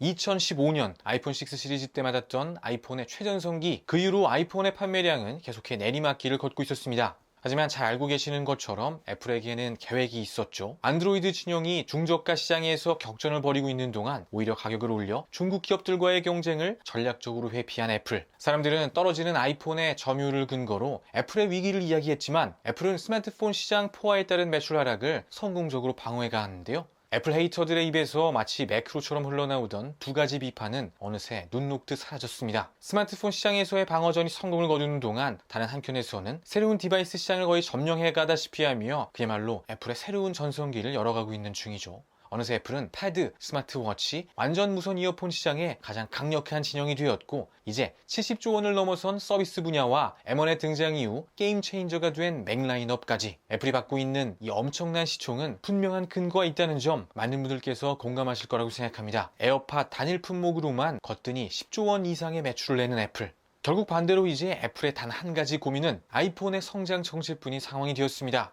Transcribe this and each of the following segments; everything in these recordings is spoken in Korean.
2015년 아이폰 6 시리즈 때 맞았던 아이폰의 최전성기 그 이후로 아이폰의 판매량은 계속해 내리막길을 걷고 있었습니다. 하지만 잘 알고 계시는 것처럼 애플에게는 계획이 있었죠. 안드로이드 진영이 중저가 시장에서 격전을 벌이고 있는 동안 오히려 가격을 올려 중국 기업들과의 경쟁을 전략적으로 회피한 애플. 사람들은 떨어지는 아이폰의 점유율을 근거로 애플의 위기를 이야기했지만 애플은 스마트폰 시장 포화에 따른 매출 하락을 성공적으로 방어해 가는데요. 애플 헤이터들의 입에서 마치 매크로처럼 흘러나오던 두 가지 비판은 어느새 눈 녹듯 사라졌습니다. 스마트폰 시장에서의 방어전이 성공을 거두는 동안 다른 한켠에서는 새로운 디바이스 시장을 거의 점령해 가다시피 하며 그야말로 애플의 새로운 전성기를 열어가고 있는 중이죠. 어느새 애플은 패드, 스마트워치, 완전 무선 이어폰 시장의 가장 강력한 진영이 되었고 이제 70조 원을 넘어선 서비스 분야와 M1의 등장 이후 게임 체인저가 된 맥라인업까지 애플이 받고 있는 이 엄청난 시총은 분명한 근거가 있다는 점 많은 분들께서 공감하실 거라고 생각합니다. 에어팟 단일 품목으로만 거뜬히 10조 원 이상의 매출을 내는 애플. 결국 반대로 이제 애플의 단 한 가지 고민은 아이폰의 성장 정체뿐인 상황이 되었습니다.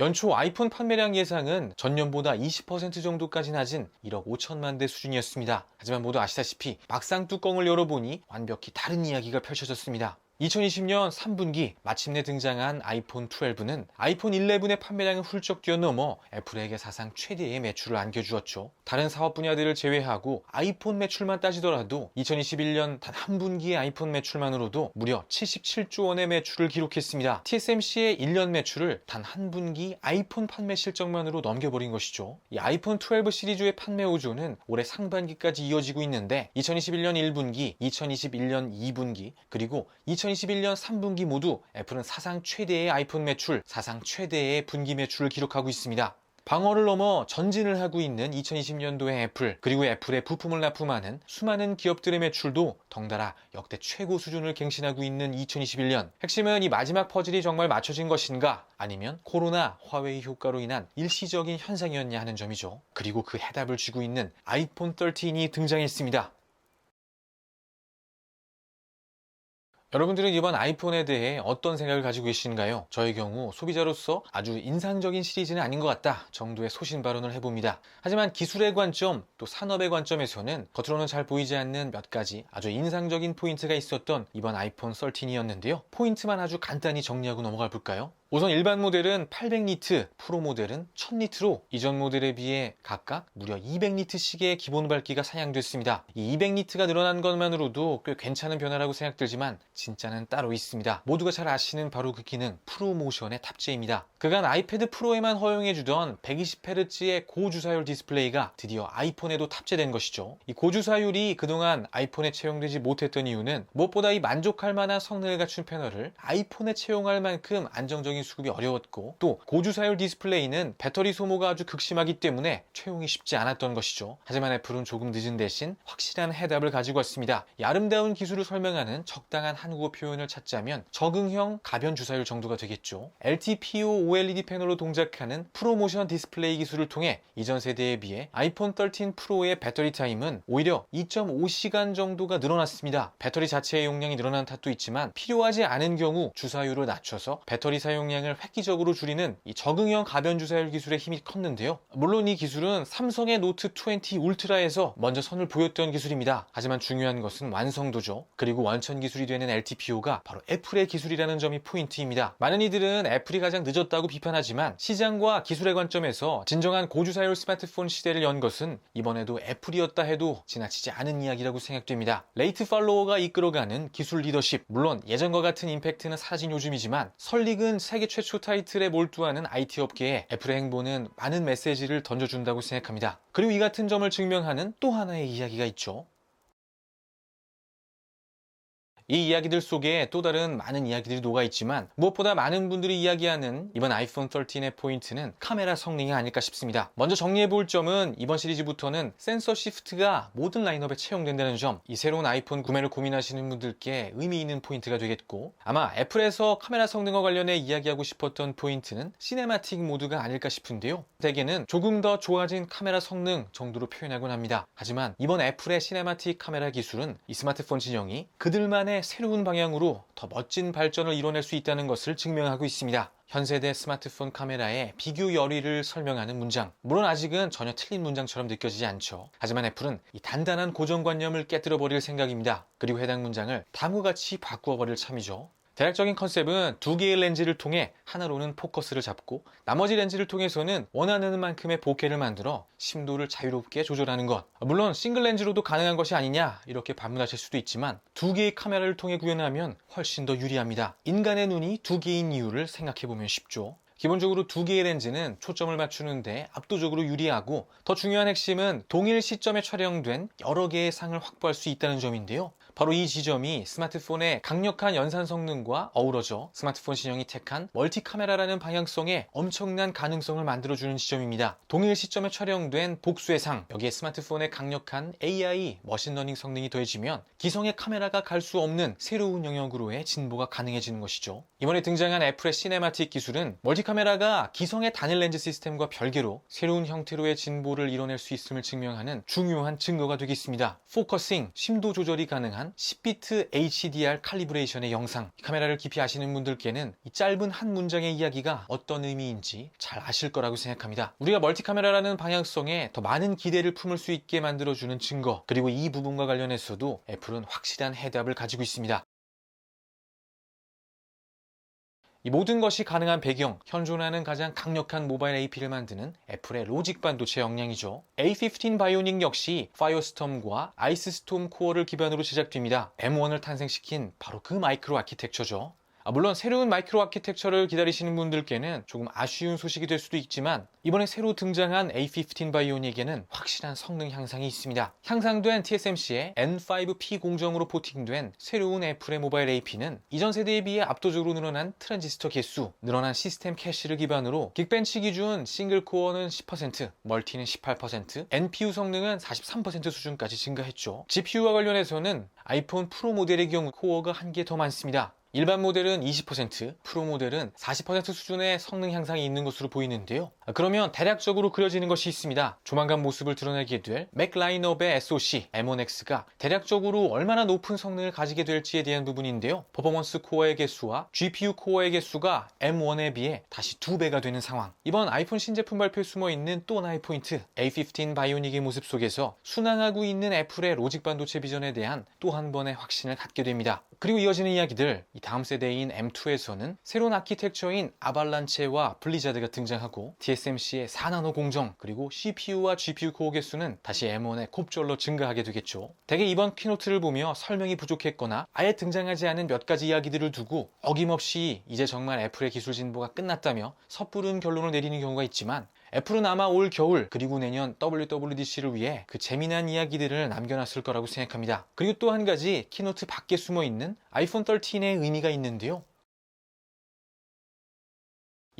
연초 아이폰 판매량 예상은 전년보다 20% 정도까지 낮은 1억 5천만 대 수준이었습니다. 하지만 모두 아시다시피 막상 뚜껑을 열어보니 완벽히 다른 이야기가 펼쳐졌습니다. 2020년 3분기 마침내 등장한 아이폰 12는 아이폰 11의 판매량을 훌쩍 뛰어넘어 애플에게 사상 최대의 매출을 안겨주었죠. 다른 사업 분야들을 제외하고 아이폰 매출만 따지더라도 2021년 단 한 분기의 아이폰 매출만으로도 무려 77조 원의 매출을 기록했습니다. TSMC의 1년 매출을 단 한 분기 아이폰 판매 실적만으로 넘겨버린 것이죠. 이 아이폰 12 시리즈의 판매 호조는 올해 상반기까지 이어지고 있는데 2021년 1분기, 2021년 2분기, 그리고 2021년 3분기 모두 애플은 사상 최대의 아이폰 매출, 사상 최대의 분기 매출을 기록하고 있습니다. 방어를 넘어 전진을 하고 있는 2020년도의 애플, 그리고 애플의 부품을 납품하는 수많은 기업들의 매출도 덩달아 역대 최고 수준을 갱신하고 있는 2021년. 핵심은 이 마지막 퍼즐이 정말 맞춰진 것인가? 아니면 코로나, 화웨이 효과로 인한 일시적인 현상이었냐 하는 점이죠. 그리고 그 해답을 쥐고 있는 아이폰 13이 등장했습니다. 여러분들은 이번 아이폰에 대해 어떤 생각을 가지고 계신가요? 저의 경우 소비자로서 아주 인상적인 시리즈는 아닌 것 같다 정도의 소신 발언을 해봅니다. 하지만 기술의 관점 또 산업의 관점에서는 겉으로는 잘 보이지 않는 몇 가지 아주 인상적인 포인트가 있었던 이번 아이폰 13이었는데요. 포인트만 아주 간단히 정리하고 넘어가 볼까요? 우선 일반 모델은 800니트, 프로 모델은 1000니트로 이전 모델에 비해 각각 무려 200니트씩의 기본 밝기가 사양됐습니다. 이 200니트가 늘어난 것만으로도 꽤 괜찮은 변화라고 생각들지만 진짜는 따로 있습니다. 모두가 잘 아시는 바로 그 기능 프로모션의 탑재입니다. 그간 아이패드 프로에만 허용해주던 120Hz의 고주사율 디스플레이가 드디어 아이폰에도 탑재된 것이죠. 이 고주사율이 그동안 아이폰에 채용되지 못했던 이유는 무엇보다 이 만족할 만한 성능을 갖춘 패널을 아이폰에 채용할 만큼 안정적인 수급이 어려웠고 또 고주사율 디스플레이는 배터리 소모가 아주 극심하기 때문에 채용이 쉽지 않았던 것이죠. 하지만 애플은 조금 늦은 대신 확실한 해답을 가지고 왔습니다. 이 아름다운 기술을 설명하는 적당한 한국어 표현을 찾자면 적응형 가변 주사율 정도가 되겠죠. LTPO OLED 패널로 동작하는 프로모션 디스플레이 기술을 통해 이전 세대에 비해 아이폰 13 프로의 배터리 타임은 오히려 2.5시간 정도가 늘어났습니다. 배터리 자체의 용량이 늘어난 탓도 있지만 필요하지 않은 경우 주사율을 낮춰서 배터리 사용 량을 획기적으로 줄이는 이 적응형 가변 주사율 기술의 힘이 컸는데요. 물론 이 기술은 삼성의 노트 20 울트라에서 먼저 선을 보였던 기술입니다. 하지만 중요한 것은 완성도죠. 그리고 원천 기술이 되는 LTPO가 바로 애플의 기술이라는 점이 포인트입니다. 많은 이들은 애플이 가장 늦었다고 비판하지만 시장과 기술의 관점에서 진정한 고주사율 스마트폰 시대를 연 것은 이번에도 애플이었다 해도 지나치지 않은 이야기라고 생각됩니다. 레이트 팔로워가 이끌어가는 기술 리더십 물론 예전과 같은 임팩트는 사라진 요즘이지만 설릭은 세계 최초 타이틀에 몰두하는 IT 업계에 애플의 행보는 많은 메시지를 던져준다고 생각합니다. 그리고 이 같은 점을 증명하는 또 하나의 이야기가 있죠. 이 이야기들 속에 또 다른 많은 이야기들이 녹아 있지만 무엇보다 많은 분들이 이야기하는 이번 아이폰 13의 포인트는 카메라 성능이 아닐까 싶습니다. 먼저 정리해 볼 점은 이번 시리즈부터는 센서 시프트가 모든 라인업에 채용된다는 점, 이 새로운 아이폰 구매를 고민하시는 분들께 의미 있는 포인트가 되겠고 아마 애플에서 카메라 성능과 관련해 이야기하고 싶었던 포인트는 시네마틱 모드가 아닐까 싶은데요. 대개는 조금 더 좋아진 카메라 성능 정도로 표현하곤 합니다. 하지만 이번 애플의 시네마틱 카메라 기술은 이 스마트폰 진영이 그들만의 새로운 방향으로 더 멋진 발전을 이뤄낼 수 있다는 것을 증명하고 있습니다. 현 세대 스마트폰 카메라의 비교 열의를 설명하는 문장. 물론 아직은 전혀 틀린 문장처럼 느껴지지 않죠. 하지만 애플은 이 단단한 고정관념을 깨뜨려 버릴 생각입니다. 그리고 해당 문장을 다음과 같이 바꾸어 버릴 참이죠. 대략적인 컨셉은 두 개의 렌즈를 통해 하나로는 포커스를 잡고 나머지 렌즈를 통해서는 원하는 만큼의 보케를 만들어 심도를 자유롭게 조절하는 것. 물론 싱글 렌즈로도 가능한 것이 아니냐 이렇게 반문하실 수도 있지만 두 개의 카메라를 통해 구현하면 훨씬 더 유리합니다. 인간의 눈이 두 개인 이유를 생각해 보면 쉽죠. 기본적으로 두 개의 렌즈는 초점을 맞추는데 압도적으로 유리하고 더 중요한 핵심은 동일 시점에 촬영된 여러 개의 상을 확보할 수 있다는 점인데요. 바로 이 지점이 스마트폰의 강력한 연산 성능과 어우러져 스마트폰 신형이 택한 멀티 카메라라는 방향성에 엄청난 가능성을 만들어주는 지점입니다. 동일 시점에 촬영된 복수의 상, 여기에 스마트폰의 강력한 AI 머신러닝 성능이 더해지면 기성의 카메라가 갈 수 없는 새로운 영역으로의 진보가 가능해지는 것이죠. 이번에 등장한 애플의 시네마틱 기술은 멀티 카메라가 기성의 단일 렌즈 시스템과 별개로 새로운 형태로의 진보를 이뤄낼 수 있음을 증명하는 중요한 증거가 되겠습니다. 포커싱, 심도 조절이 가능한 10비트 HDR 칼리브레이션의 영상 카메라를 깊이 아시는 분들께는 이 짧은 한 문장의 이야기가 어떤 의미인지 잘 아실 거라고 생각합니다. 우리가 멀티카메라라는 방향성에 더 많은 기대를 품을 수 있게 만들어주는 증거 그리고 이 부분과 관련해서도 애플은 확실한 해답을 가지고 있습니다. 이 모든 것이 가능한 배경, 현존하는 가장 강력한 모바일 AP를 만드는 애플의 로직 반도체 역량이죠. A15 바이오닉 역시 파이어스톰과 아이스스톰 코어를 기반으로 제작됩니다. M1을 탄생시킨 바로 그 마이크로 아키텍처죠. 아, 물론 새로운 마이크로 아키텍처를 기다리시는 분들께는 조금 아쉬운 소식이 될 수도 있지만 이번에 새로 등장한 A15 바이오닉에는 확실한 성능 향상이 있습니다. 향상된 TSMC의 N5P 공정으로 포팅된 새로운 애플의 모바일 AP는 이전 세대에 비해 압도적으로 늘어난 트랜지스터 개수, 늘어난 시스템 캐시를 기반으로 긱벤치 기준 싱글 코어는 10%, 멀티는 18%, NPU 성능은 43% 수준까지 증가했죠. GPU와 관련해서는 아이폰 프로 모델의 경우 코어가 한 개 더 많습니다. 일반 모델은 20%, 프로 모델은 40% 수준의 성능 향상이 있는 것으로 보이는데요. 그러면 대략적으로 그려지는 것이 있습니다. 조만간 모습을 드러내게 될 맥 라인업의 SoC M1X가 대략적으로 얼마나 높은 성능을 가지게 될지에 대한 부분인데요. 퍼포먼스 코어의 개수와 GPU 코어의 개수가 M1에 비해 다시 두 배가 되는 상황. 이번 아이폰 신제품 발표에 숨어 있는 또 하나의 포인트, A15 바이오닉의 모습 속에서 순항하고 있는 애플의 로직 반도체 비전에 대한 또 한 번의 확신을 갖게 됩니다. 그리고 이어지는 이야기들, 이 다음 세대인 M2에서는 새로운 아키텍처인 아발란체와 블리자드가 등장하고 TSMC의 4나노 공정 그리고 CPU와 GPU 코어 개수는 다시 M1의 곱절로 증가하게 되겠죠. 대개 이번 키노트를 보며 설명이 부족했거나 아예 등장하지 않은 몇 가지 이야기들을 두고 어김없이 이제 정말 애플의 기술 진보가 끝났다며 섣부른 결론을 내리는 경우가 있지만 애플은 아마 올 겨울 그리고 내년 WWDC를 위해 그 재미난 이야기들을 남겨놨을 거라고 생각합니다. 그리고 또 한 가지 키노트 밖에 숨어 있는 아이폰 13의 의미가 있는데요.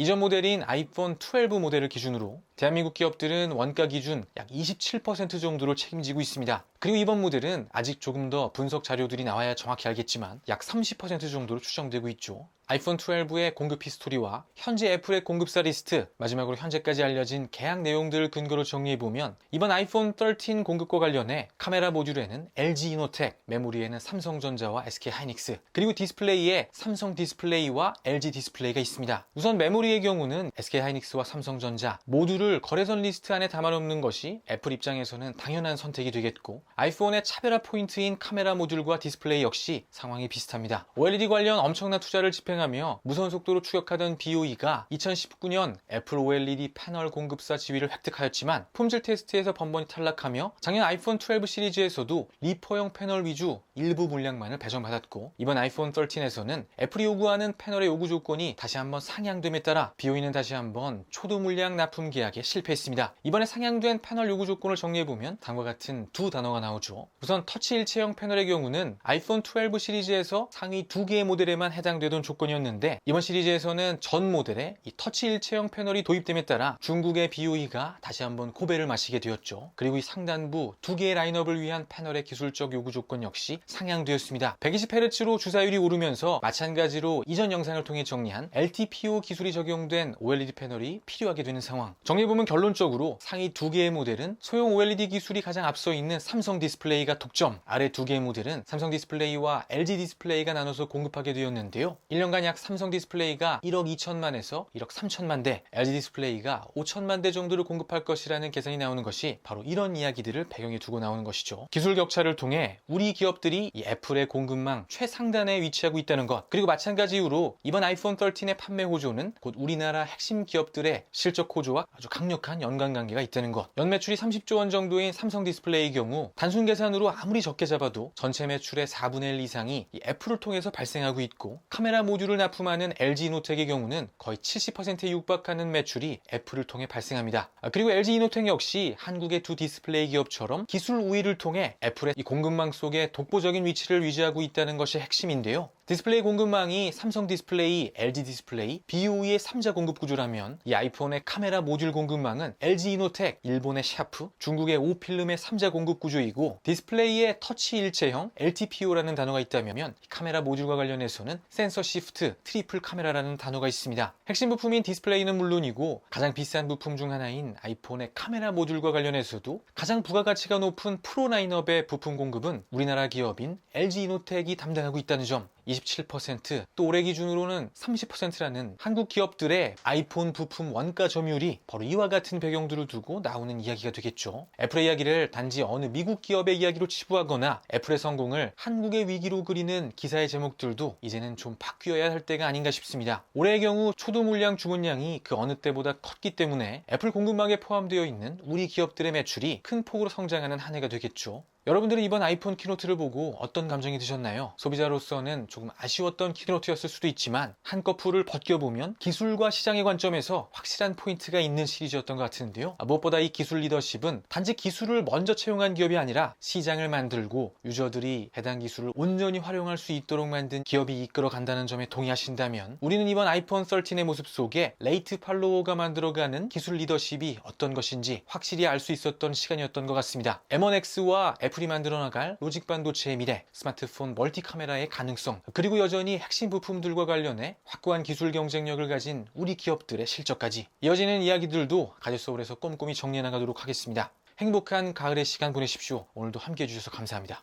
이전 모델인 아이폰 12 모델을 기준으로 대한민국 기업들은 원가 기준 약 27% 정도를 책임지고 있습니다. 그리고 이번 모델은 아직 조금 더 분석 자료들이 나와야 정확히 알겠지만 약 30% 정도로 추정되고 있죠. 아이폰 12의 공급 히스토리와 현재 애플의 공급사 리스트, 마지막으로 현재까지 알려진 계약 내용들을 근거로 정리해보면 이번 아이폰 13 공급과 관련해 카메라 모듈에는 LG 이노텍, 메모리에는 삼성전자와 SK 하이닉스, 그리고 디스플레이에 삼성 디스플레이와 LG 디스플레이가 있습니다. 우선 메모리의 경우는 SK 하이닉스와 삼성전자 모두를 거래선 리스트 안에 담아놓는 것이 애플 입장에서는 당연한 선택이 되겠고 아이폰의 차별화 포인트인 카메라 모듈과 디스플레이 역시 상황이 비슷합니다. OLED 관련 엄청난 투자를 집행 하며 무선 속도로 추격하던 BOE가 2019년 애플 OLED 패널 공급사 지위를 획득하였지만 품질 테스트에서 번번이 탈락하며 작년 아이폰 12 시리즈에서도 리퍼형 패널 위주 일부 물량만을 배정받았고 이번 아이폰 13에서는 애플이 요구하는 패널의 요구 조건이 다시 한번 상향됨에 따라 BOE는 다시 한번 초도 물량 납품 계약에 실패했습니다. 이번에 상향된 패널 요구 조건을 정리해보면 다음과 같은 두 단어가 나오죠. 우선 터치 일체형 패널의 경우는 아이폰 12 시리즈에서 상위 두 개의 모델에만 해당되던 조건이 조건이었는데 이번 시리즈에서는 전 모델에 이 터치 일체형 패널이 도입됨에 따라 중국의 BOE가 다시 한번 고배를 마시게 되었죠. 그리고 이 상단부 두 개의 라인업을 위한 패널의 기술적 요구 조건 역시 상향되었습니다. 120Hz로 주사율이 오르면서 마찬가지로 이전 영상을 통해 정리한 LTPO 기술이 적용된 OLED 패널이 필요하게 되는 상황. 정리해 보면 결론적으로 상위 두 개의 모델은 소형 OLED 기술이 가장 앞서 있는 삼성 디스플레이가 독점, 아래 두 개의 모델은 삼성 디스플레이와 LG 디스플레이가 나눠서 공급하게 되었는데요. 1년간 연간약 삼성 디스플레이가 1억 2천만에서 1억 3천만 대, LG 디스플레이가 5천만 대 정도를 공급할 것이라는 계산이 나오는 것이 바로 이런 이야기들을 배경에 두고 나오는 것이죠. 기술 격차를 통해 우리 기업들이 이 애플의 공급망 최상단에 위치하고 있다는 것, 그리고 마찬가지 이유로 이번 아이폰 13의 판매 호조는 곧 우리나라 핵심 기업들의 실적 호조와 아주 강력한 연관 관계가 있다는 것. 연매출이 30조 원 정도인 삼성 디스플레이의 경우 단순 계산으로 아무리 적게 잡아도 전체 매출의 4분의 1 이상이 이 애플을 통해서 발생하고 있고 카메라 모듈을 납품하는 LG 이노텍의 경우는 거의 70%에 육박하는 매출이 애플을 통해 발생합니다. 아, 그리고 LG 이노텍 역시 한국의 두 디스플레이 기업처럼 기술 우위를 통해 애플의 이 공급망 속에 독보적인 위치를 유지하고 있다는 것이 핵심인데요. 디스플레이 공급망이 삼성 디스플레이, LG 디스플레이, BOE의 3자 공급 구조라면 이 아이폰의 카메라 모듈 공급망은 LG 이노텍, 일본의 샤프, 중국의 오필름의 3자 공급 구조이고 디스플레이의 터치 일체형 LTPO라는 단어가 있다면 이 카메라 모듈과 관련해서는 센서 시프트 트리플 카메라라는 단어가 있습니다. 핵심 부품인 디스플레이는 물론이고 가장 비싼 부품 중 하나인 아이폰의 카메라 모듈과 관련해서도 가장 부가가치가 높은 프로 라인업의 부품 공급은 우리나라 기업인 LG 이노텍이 담당하고 있다는 점 27%또 올해 기준으로는 30%라는 한국 기업들의 아이폰 부품 원가 점유율이 바로 이와 같은 배경들을 두고 나오는 이야기가 되겠죠. 애플의 이야기를 단지 어느 미국 기업의 이야기로 치부하거나 애플의 성공을 한국의 위기로 그리는 기사의 제목들도 이제는 좀 바뀌어야 할 때가 아닌가 싶습니다. 올해의 경우 초도 물량 주문량이 그 어느 때보다 컸기 때문에 애플 공급망에 포함되어 있는 우리 기업들의 매출이 큰 폭으로 성장하는 한 해가 되겠죠. 여러분들은 이번 아이폰 키노트를 보고 어떤 감정이 드셨나요? 소비자로서는 조금 아쉬웠던 키노트였을 수도 있지만 한꺼풀을 벗겨보면 기술과 시장의 관점에서 확실한 포인트가 있는 시리즈였던 것 같은데요. 아, 무엇보다 이 기술 리더십은 단지 기술을 먼저 채용한 기업이 아니라 시장을 만들고 유저들이 해당 기술을 온전히 활용할 수 있도록 만든 기업이 이끌어 간다는 점에 동의하신다면 우리는 이번 아이폰 13의 모습 속에 레이트 팔로워가 만들어가는 기술 리더십이 어떤 것인지 확실히 알 수 있었던 시간이었던 것 같습니다. M1X와 애플이 만들어 나갈 로직 반도체의 미래, 스마트폰 멀티 카메라의 가능성, 그리고 여전히 핵심 부품들과 관련해 확고한 기술 경쟁력을 가진 우리 기업들의 실적까지 이어지는 이야기들도 가제소울에서 꼼꼼히 정리해 나가도록 하겠습니다. 행복한 가을의 시간 보내십시오. 오늘도 함께 해주셔서 감사합니다.